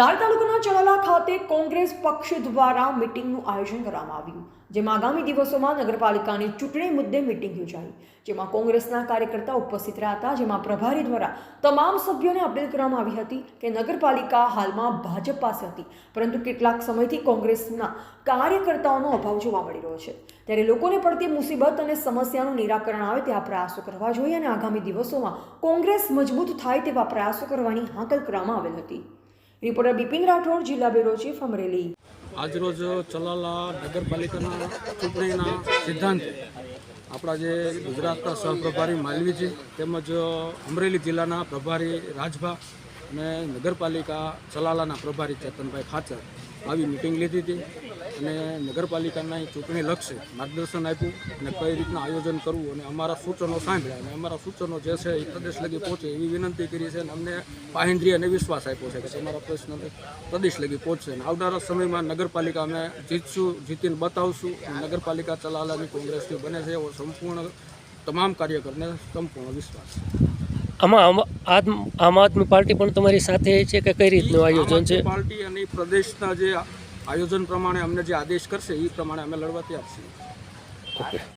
ધાર તાલુકાના ચડાલા ખાતે કોંગ્રેસ પક્ષ દ્વારા મિટિંગનું આયોજન કરવામાં આવ્યું, જેમાં આગામી દિવસોમાં નગરપાલિકાની ચૂંટણી મુદ્દે મિટિંગ યોજાઈ, જેમાં કોંગ્રેસના કાર્યકર્તા ઉપસ્થિત રહ્યા હતા, જેમાં પ્રભારી દ્વારા તમામ સભ્યોને અપીલ કરવામાં આવી હતી કે નગરપાલિકા હાલમાં ભાજપ પાસે હતી, પરંતુ કેટલાક સમયથી કોંગ્રેસના કાર્યકર્તાઓનો અભાવ જોવા મળી રહ્યો છે. ત્યારે લોકોને પડતી મુસીબત અને સમસ્યાનું નિરાકરણ આવે તેવા પ્રયાસો કરવા જોઈએ અને આગામી દિવસોમાં કોંગ્રેસ મજબૂત થાય તેવા પ્રયાસો કરવાની હાકલ કરવામાં આવેલ હતી. રિપોર્ટર બિપિન રાઠોડ, જિલ્લા બ્યુરો ચીફ અમરેલી. આજરોજ ચલાલા નગરપાલિકાના ચૂંટણીના સિદ્ધાંત, આપણા જે ગુજરાતના સહપ્રભારી માલવીજી તેમજ અમરેલી જિલ્લાના પ્રભારી રાજભા અને નગરપાલિકા ચલાલાના પ્રભારી ચેતનભાઈ ખાચર આવી મિટિંગ લીધી હતી. અને નગરપાલિકાના ચૂંટણી લક્ષે માર્ગદર્શન આપ્યું અને કઈ રીતના આયોજન કરવું અને અમારા સૂચનો સાંભળ્યા અને અમારા સૂચનો જે છે એ પ્રદેશ લગી પહોંચે એવી વિનંતી કરી છે અને અમને પાહિન્દ્રી અને વિશ્વાસ આપ્યો છે કે અમારા પ્રશ્ન પ્રદેશ લગી પહોંચશે અને આવનારા સમયમાં નગરપાલિકા અમે જીતશું જીતીને બતાવશું નગરપાલિકા ચલાલાની કોંગ્રેસથી બને છે એવો સંપૂર્ણ તમામ કાર્યકરને સંપૂર્ણ વિશ્વાસ છે. આમાં આમ આદમ- પાર્ટી પણ તમારી સાથે છે કે કઈ રીતનું આયોજન છે? પાર્ટી અને પ્રદેશના જે આયોજન પ્રમાણે અમને જે આદેશ કરશે એ પ્રમાણે અમે લડવા તૈયાર છીએ